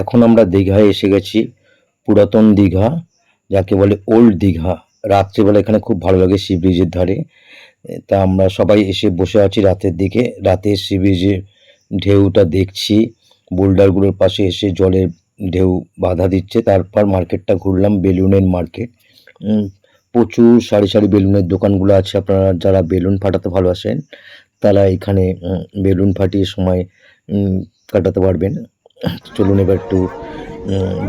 এখন আমরা দীঘায় এসে গেছি, পুরাতন দীঘা, যাকে বলে ওল্ড দীঘা। রাত্রিবেলা এখানে খুব ভালো লাগে সি ব্রিজের ধারে। তা আমরা সবাই এসে বসে আছি রাতের দিকে। রাতে সি ব্রিজের ঢেউটা দেখছি। বোল্ডারগুলোর পাশে এসে জলের ঢেউ বাধা দিচ্ছে। তারপর মার্কেটটা ঘুরলাম, বেলুনের মার্কেট। প্রচুর সারি সারি বেলুনের দোকানগুলো আছে। আপনারা যারা বেলুন ফাটাতে ভালোবাসেন, তারা এখানে বেলুন ফাটিয়ে সময় কাটাতে পারবেন। চলুন এবার একটু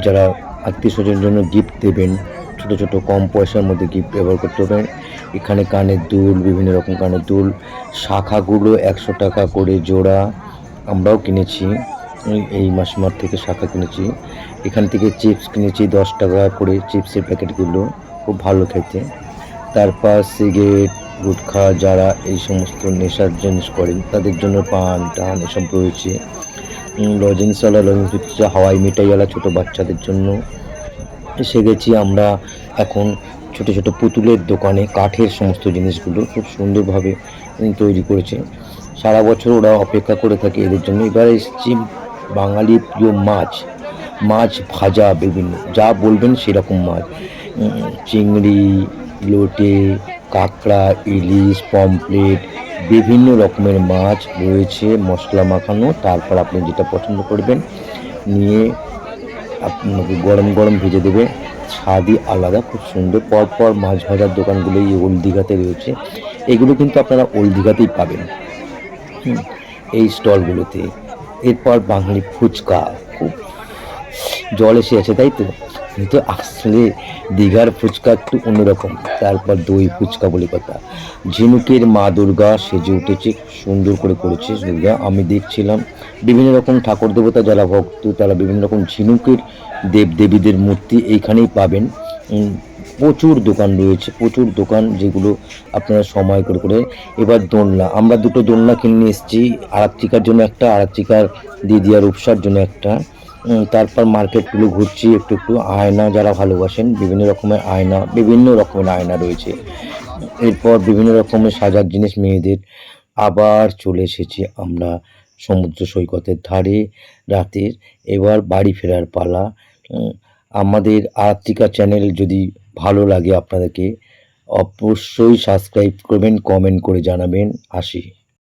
যারা আত্মীয় স্বজনের জন্য গিফট দেবেন, ছোট ছোট কম পয়সার মধ্যে গিফট ব্যবহার করতে পারেন এখানে কানের দুল, বিভিন্ন রকম কানের দুল, শাখাগুলো একশো টাকা করে জোড়া আমরাও কিনেছি। এই- এই মাসিমার থেকে শাখা কিনেছি। এখান থেকে চিপস কিনেছি দশ টাকা করে চিপসের প্যাকেটগুলো, খুব ভালো খেতে। তারপর সিগারেট গুটখা, যারা এই সমস্ত নেশার জিনিস করেন, তাদের জন্য পান, টান এসব রয়েছে। লজেন্সওয়ালা লজেন্স দিচ্ছে হাওয়াই মিঠাইওয়ালা ছোটো বাচ্চাদের জন্য। এসে গেছি আমরা এখন ছোট ছোট পুতুলের দোকানে, কাঠের সমস্ত জিনিসগুলো খুব সুন্দরভাবে তৈরি করেছে। সারা বছর ওরা অপেক্ষা করে থাকে এদের জন্য। এবার এসেছি বাঙালি প্রিয় মাছ মাছ ভাজা বিভিন্ন, যা বলবেন সেরকম মাছ। চিংড়ি, লোটে, কাঁকড়া, ইলিশ পমপ্লেট বিভিন্ন রকমের মাছ রয়েছে, মশলা মাখানো, তারপর আপনি যেটা পছন্দ করবেন, নিয়ে আপনাকে গরম গরম ভেজে দেবে। স্বাদই আলাদা, খুব সুন্দর। পরপর মাছ ভাজার দোকানগুলো এই ওল্ড দীঘাতে রয়েছে। এগুলো কিন্তু আপনারা ওল্ড দীঘাতেই পাবেন। এই স্টলগুলোতে। এরপর বাঙালি ফুচকা। খুব জল এসে আছে, তাই তো? কিন্তু আসলে দীঘার ফুচকা একটু অন্যরকম, তারপর দই ফুচকা বলে কথা। ঝিনুকের মা দুর্গা সেজে উঠেছে, সুন্দর করে করেছে দুর্গা। আমি দেখছিলাম বিভিন্ন রকম ঠাকুর দেবতা, যারা ভক্ত, তারা বিভিন্ন রকম ঝিনুকের দেব দেবীদের মূর্তি এইখানেই পাবেন। প্রচুর দোকান রয়েছে, প্রচুর দোকান যেগুলো আপনারা সময় করে করে। এবার দোলনা, আমরা দুটো দোলনা কিনে এসেছি, আরাত্রিকার জন্য একটা, আরাত্রিকার দিদি আর রূপসার জন্য একটা। তারপর মার্কেটগুলো ঘুরছি, একটু একটু আয়না যারা ভালোবাসেন, বিভিন্ন রকমের আয়না, বিভিন্ন রকমের আয়না রয়েছে। এরপর বিভিন্ন রকমের সাজার জিনিস মেয়েদের। আবার চলে এসেছি আমরা সমুদ্র সৈকতের ধারে রাতের। এবার বাড়ি ফেরার পালা। আমাদের আর্তিকা চ্যানেল যদি ভালো লাগে আপনাদেরকে, অবশ্যই সাবস্ক্রাইব করবেন, কমেন্ট করে জানাবেন। আসি।